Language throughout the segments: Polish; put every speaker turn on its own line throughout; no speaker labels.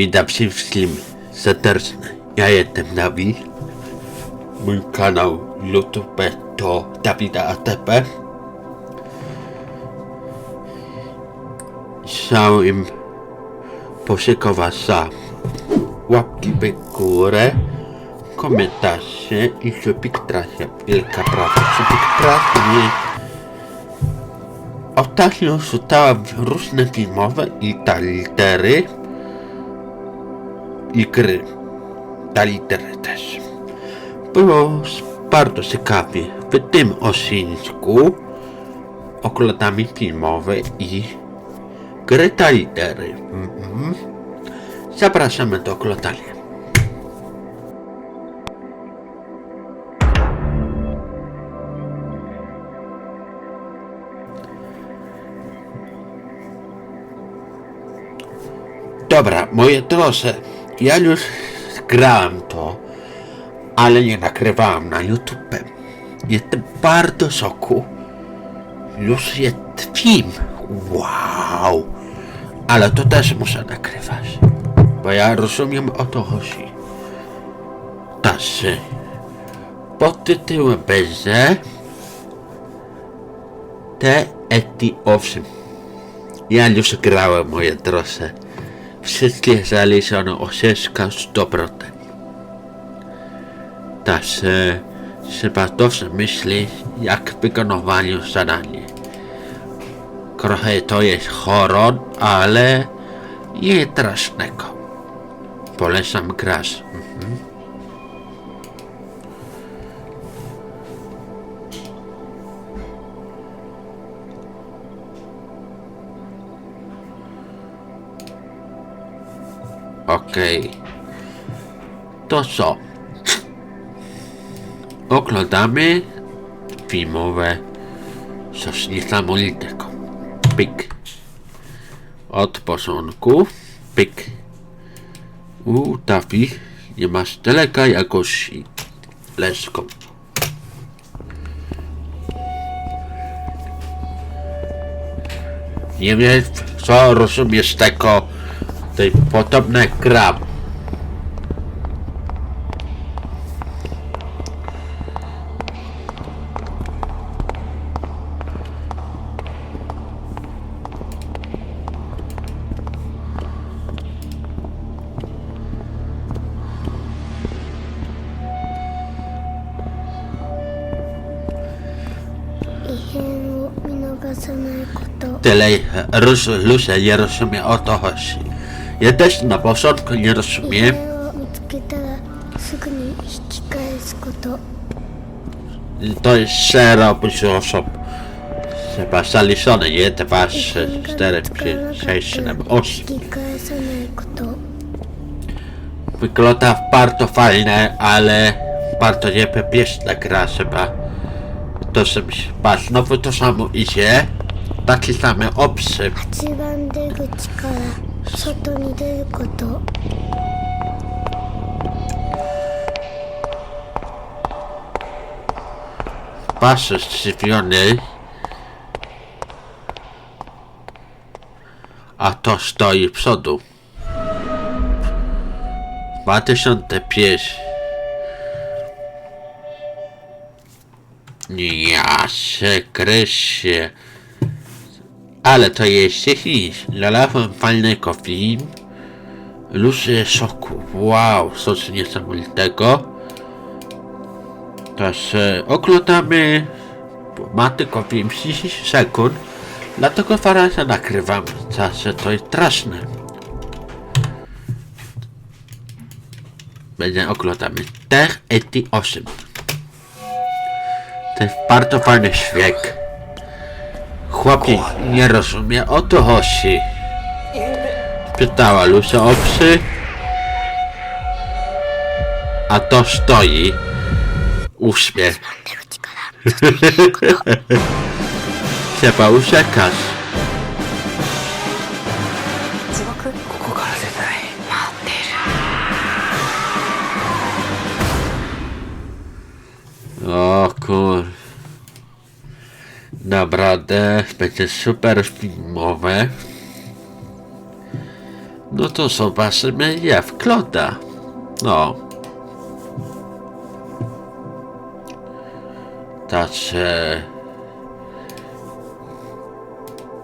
Witam wszystkim serdecznie. Ja jestem Dawid. Mój kanał YouTube to Dawida ATP. Chciałem podziękować za łapki w górę, komentarze i subskrypcje. Wielka praca. Subskrypcje Ostatnio czytałem różne filmowe i ta litery i gry. Ta litery też. Było bardzo ciekawie. W tym odcinku oglądamy filmowe i gry ta litery. Mhm. Zapraszamy do oglądania. Dobra, moje drodze, ja już grałem to, ale nie nagrywałem na YouTube. Jestem bardzo w szoku. Już jest film. Wow. Ale to też muszę nagrywać. Bo ja rozumiem o to chodzi. Także pod tytułem będzie te eti owszem. Ja już grałem moje drodze. Wszystkie zaliczone osieczka z dobrotem. Także trzeba dobrze myśleć, jak wykonywaniu zadanie. Trochę to jest horror, ale nie strasznego. Polecam grać. Mhm. Okej. To co? Oglądamy filmowe coś niesamowitego. Pyk. Od początku. Pyk. U, Tafi, nie masz daleka jakości. Let's go. Nie wiem, co rozumiesz tego tutaj podobne
krab.
Tyle, Rus, Lusia nie rozumie o to chodzi. Ja też na początku nie
異
rozumiem.
変を見つけたらすぐに引き返すこと
To jest 0 plus osób. Chyba zaliczone, nie? 2, 3, 4, 5, 6, 7, 8.
引き返さないこと
Wygląda bardzo fajne, ale bardzo niebezpieczna gra chyba. To sobie chyba znowu to samo idzie. Takie same opcje.
一番出口から 外に出ること
Patrzę zdziwiony. A to stoi w przodu. 2005. Ja się krysie. Ale to jest nic. Znalazłem fajnego film. Ludzie szoku. Wow, coś niesamowitego. Także oglądamy. Ma tylko 30 sekund. Dlatego faransa nagrywam. Także to jest straszne. Będzie oglądamy Ter Eti 8. To jest bardzo fajny świeg. Chłopiec nie rozumie o to chodzi. Pytała Lucia o psy. A to stoi. Uśmiech. Trzeba uciekać. Naprawdę będzie super filmowe. No to zobaczymy jak wygląda. No. Także...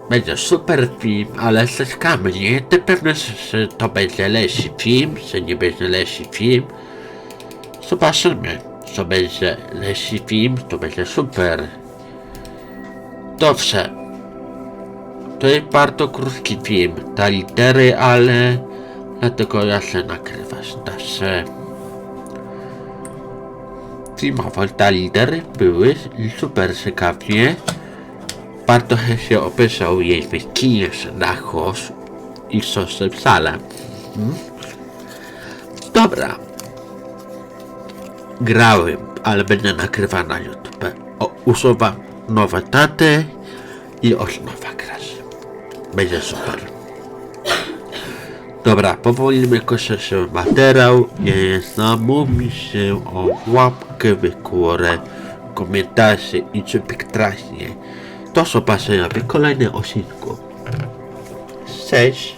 Będzie super film, ale czekamy, nie jestem pewny, że to będzie lepszy film, że nie będzie lepszy film. Zobaczymy, co będzie lepszy film, to będzie super. Dobrze. To jest bardzo krótki film, ta litery, ale dlatego ja chcę nagrywać. Także filmowo te litery były super ciekawie. Bardzo chętnie obejrzał jej w kinie na chos i sosem salem. Hmm? Dobra. Grałem, ale będę nagrywał na YouTube. O, usuwam nowe daty i od nowa grać. Będzie super. Dobra, powoli my kończy się materiał. Nie zamówi się o łapkę w komentarze i subskrypcję. Do zobaczenia w kolejnym odcinku. Cześć!